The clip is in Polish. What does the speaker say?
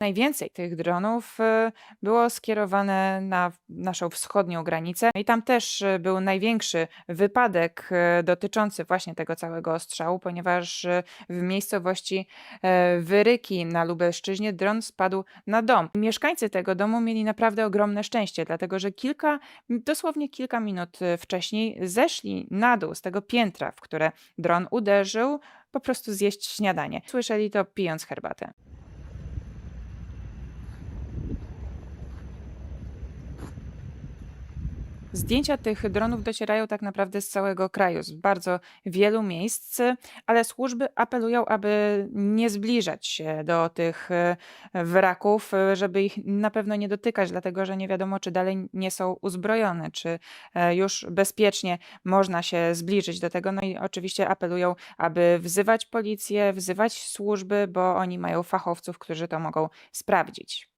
Najwięcej tych dronów y, było skierowane na naszą wschodnią granicę i tam też y, był największy wypadek y, dotyczący właśnie tego całego ostrzału, ponieważ w miejscowości e, Wyryki na Lubelszczyźnie dron spadł na dom. Mieszkańcy tego domu mieli naprawdę ogromne szczęście, dlatego że kilka, dosłownie kilka minut wcześniej zeszli na dół z tego piętra, w które dron uderzył, po prostu zjeść śniadanie. Słyszeli to pijąc herbatę. Zdjęcia tych dronów docierają tak naprawdę z całego kraju, z bardzo wielu miejsc, ale służby apelują, aby nie zbliżać się do tych e, wraków, e, żeby ich na pewno nie dotykać, dlatego że nie wiadomo, czy dalej nie są uzbrojone, czy e, już bezpiecznie można się zbliżyć do tego. No i oczywiście apelują, aby wzywać policję, wzywać służby, bo oni mają fachowców, którzy to mogą sprawdzić.